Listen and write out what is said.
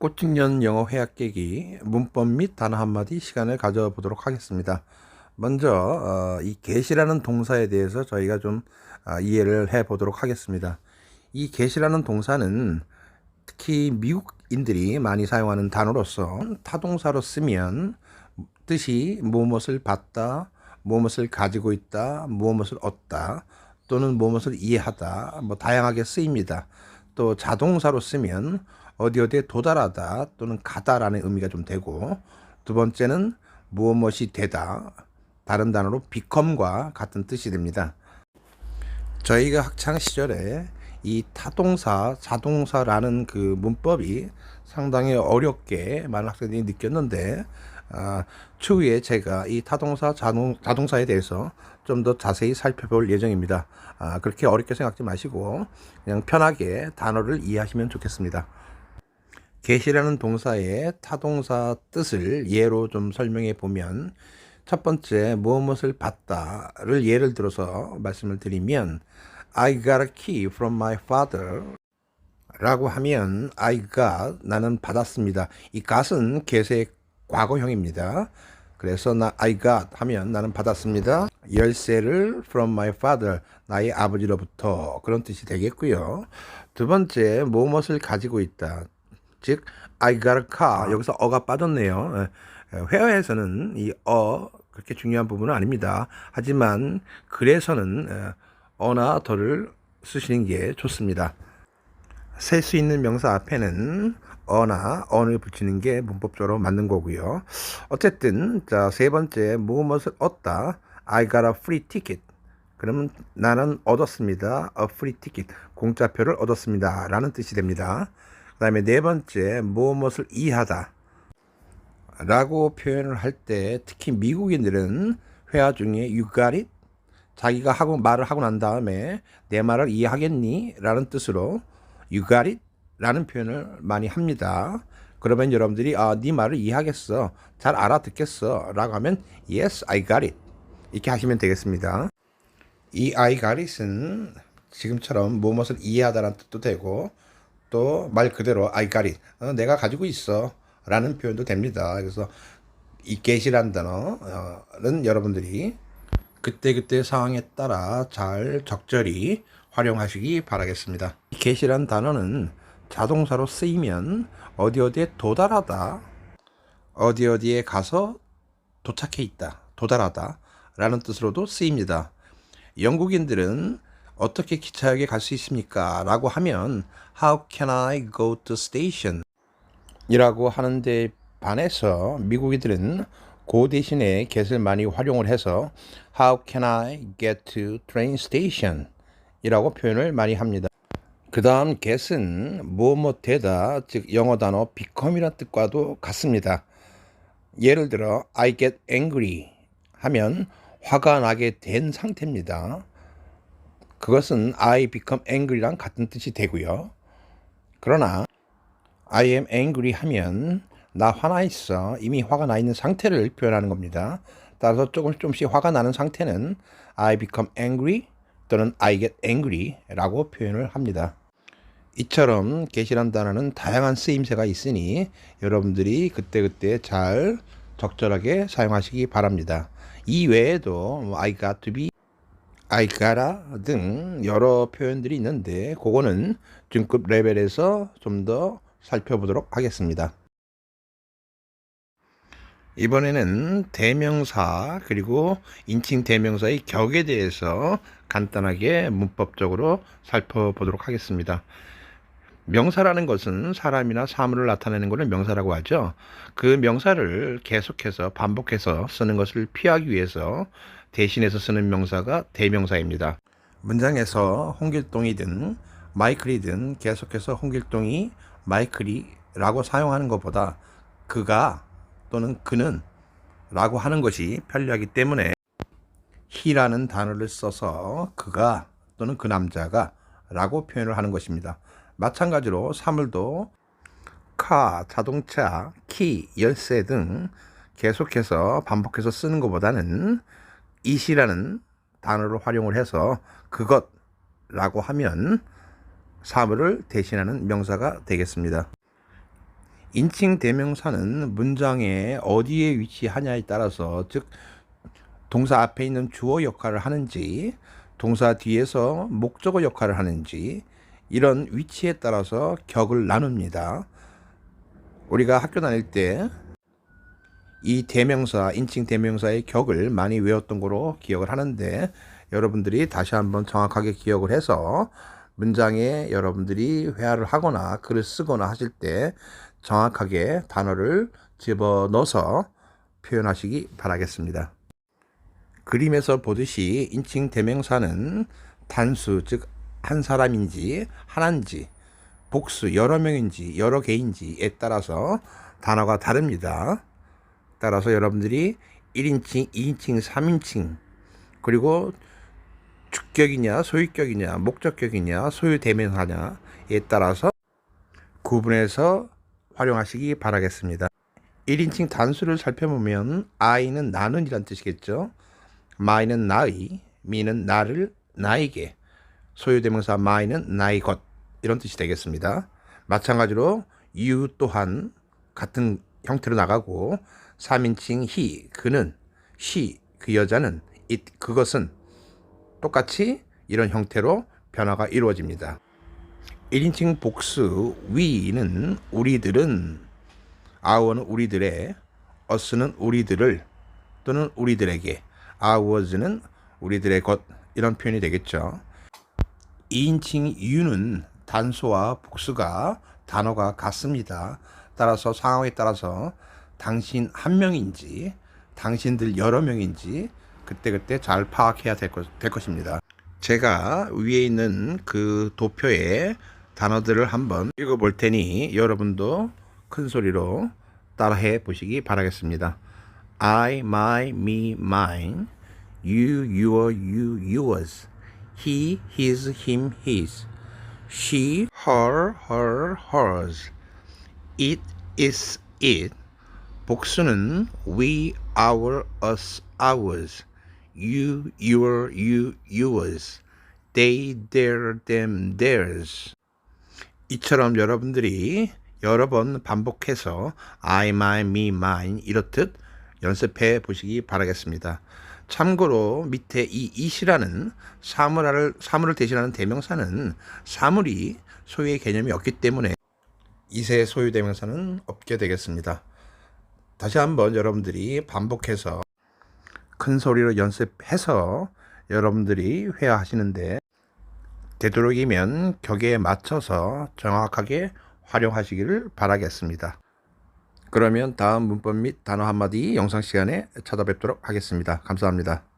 꽃중년 영어 회화 깨기 문법 및 단어 한마디 시간을 가져보도록 하겠습니다. 먼저 어, 이 get이라는 동사에 대해서 저희가 좀 아, 이해를 해 보도록 하겠습니다. 이 get이라는 동사는 특히 미국인들이 많이 사용하는 단어로서 타동사로 쓰면 뜻이 무엇을 받다, 무엇을 가지고 있다, 무엇을 얻다 또는 무엇을 이해하다 뭐 다양하게 쓰입니다. 또 자동사로 쓰면 어디 어디에 도달하다 또는 가다라는 의미가 좀 되고 두 번째는 무엇이 되다 다른 단어로 become과 같은 뜻이 됩니다. 저희가 학창 시절에 이 타동사, 자동사라는 그 문법이 상당히 어렵게 많은 학생들이 느꼈는데 아, 추후에 제가 이 타동사, 자동, 자동사에 대해서 좀 더 자세히 살펴볼 예정입니다. 아, 그렇게 어렵게 생각지 마시고 그냥 편하게 단어를 이해하시면 좋겠습니다. Get이라는 동사의 타동사 뜻을 예로 좀 설명해 보면 첫 번째 무엇을 받다를 예를 들어서 말씀을 드리면 I got a key from my father 라고 하면 I got 나는 받았습니다. 이 got은 get의 과거형입니다. 그래서 나 I got 하면 나는 받았습니다. 열쇠를 from my father 나의 아버지로부터 그런 뜻이 되겠고요. 두 번째 무엇을 가지고 있다. 즉 I got a car 여기서 어가 빠졌네요. 예, 회화에서는 이 어 그렇게 중요한 부분은 아닙니다. 하지만 글에서는 예, 어나 더를 쓰시는 게 좋습니다. 셀 수 있는 명사 앞에는 어나 언을 붙이는 게 문법적으로 맞는 거고요. 어쨌든 자 세 번째 무엇을 얻다 I got a free ticket 그러면 나는 얻었습니다. a free ticket 공짜표를 얻었습니다. 라는 뜻이 됩니다. 그 다음에 네 번째 무엇을 이해하다 라고 표현을 할 때 특히 미국인들은 회화 중에 you got it 자기가 하고 말을 하고 난 다음에 내 말을 이해하겠니? 라는 뜻으로 you got it 라는 표현을 많이 합니다. 그러면 여러분들이 아, 네 말을 이해하겠어. 잘 알아듣겠어. 라고 하면 yes, I got it. 이렇게 하시면 되겠습니다. 이 I got it은 지금처럼 무엇을 이해하다라는 뜻도 되고 또 말 그대로 it. 어, 내가 가지고 있어. 라는 표현도 됩니다. 그래서 이 get이라는 단어는 여러분들이 그때그때 상황에 따라 잘 적절히 활용하시기 바라겠습니다. 이 get이라는 단어는 자동사로 쓰이면 어디 어디에 도달하다, 어디 어디에 가서 도착해 있다, 도달하다 라는 뜻으로도 쓰입니다. 영국인들은 어떻게 기차역에 갈 수 있습니까? 라고 하면 How can I go to station? 이라고 하는데 반해서 미국인들은 그 대신에 get을 많이 활용을 해서 How can I get to train station? 이라고 표현을 많이 합니다. 그 다음 get은 뭐뭐 되다, 즉 영어 단어 become이라는 뜻과도 같습니다. 예를 들어 I get angry 하면 화가 나게 된 상태입니다. 그것은 I become angry랑 같은 뜻이 되고요. 그러나 I am angry 하면 나 화나 있어 이미 화가 나 있는 상태를 표현하는 겁니다. 따라서 조금 조금씩 화가 나는 상태는 I become angry 또는 I get angry라고 표현을 합니다. 이처럼 get이란 단어는 다양한 쓰임새가 있으니 여러분들이 그때그때 잘 적절하게 사용하시기 바랍니다. 이 외에도 뭐 I got to be, Gotta 등 여러 표현들이 있는데 그거는 중급 레벨에서 좀 더 살펴보도록 하겠습니다. 이번에는 대명사 그리고 인칭 대명사의 격에 대해서 간단하게 문법적으로 살펴보도록 하겠습니다. 명사라는 것은 사람이나 사물을 나타내는 것을 명사라고 하죠. 그 명사를 계속해서 반복해서 쓰는 것을 피하기 위해서 대신해서 쓰는 명사가 대명사입니다. 문장에서 홍길동이든 마이클이든 계속해서 홍길동이 마이클이라고 사용하는 것보다 그가 또는 그는 라고 하는 것이 편리하기 때문에 he라는 단어를 써서 그가 또는 그 남자가 라고 표현을 하는 것입니다. 마찬가지로 사물도 카, 자동차, 키, 열쇠 등 계속해서 반복해서 쓰는 것보다는 it이라는 단어를 활용을 해서 그것라고 하면 사물을 대신하는 명사가 되겠습니다. 인칭 대명사는 문장에 어디에 위치하냐에 따라서 즉 동사 앞에 있는 주어 역할을 하는지 동사 뒤에서 목적어 역할을 하는지 이런 위치에 따라서 격을 나눕니다. 우리가 학교 다닐 때 이 대명사, 인칭 대명사의 격을 많이 외웠던 거로 기억을 하는데 여러분들이 다시 한번 정확하게 기억을 해서 문장에 여러분들이 회화를 하거나 글을 쓰거나 하실 때 정확하게 단어를 집어넣어서 표현하시기 바라겠습니다. 그림에서 보듯이 인칭 대명사는 단수, 즉 한 사람인지 하나인지 복수, 여러 명인지 여러 개인지에 따라서 단어가 다릅니다. 따라서 여러분들이 1인칭, 2인칭, 3인칭 그리고 주격이냐 소유격이냐 목적격이냐 소유대명사냐에 따라서 구분해서 활용하시기 바라겠습니다. 1인칭 단수를 살펴보면 I는 나는 이란 뜻이겠죠. my는 나의, me는 나를, 나에게, 소유대명사 my는 나의 것 이런 뜻이 되겠습니다. 마찬가지로 you 또한 같은 형태로 나가고 3인칭 he, 그는, she, 그 여자는, it, 그것은 똑같이 이런 형태로 변화가 이루어집니다. 1인칭 복수 we는 우리들은 our는 우리들의 us는 우리들을 또는 우리들에게 ours는 우리들의 것 이런 표현이 되겠죠. 2인칭 you는 단수와 복수가 단어가 같습니다. 따라서 상황에 따라서 당신 한 명인지 당신들 여러 명인지 그때그때 잘 파악해야 될, 것, 될 것입니다. 제가 위에 있는 그 도표의 단어들을 한번 읽어볼 테니 여러분도 큰 소리로 따라해 보시기 바라겠습니다. I, my, me, mine. You, your, you, yours. He, his, him, his. She, her, her, hers. It, is, it. 복수는 we, our, us, ours. You, your, you, yours. They, their, them, theirs. 이처럼 여러분들이 여러 번 반복해서 I, my, me, mine 이렇듯 연습해 보시기 바라겠습니다. 참고로 밑에 이 it이라는 사물을, 사물을 대신하는 대명사는 사물이 소유의 개념이 없기 때문에 이세 소유 대명사는 없게 되겠습니다. 다시 한번 여러분들이 반복해서 큰 소리로 연습해서 여러분들이 회화하시는데 되도록이면 격에 맞춰서 정확하게 활용하시기를 바라겠습니다. 그러면 다음 문법 및 단어 한마디 영상 시간에 찾아뵙도록 하겠습니다. 감사합니다.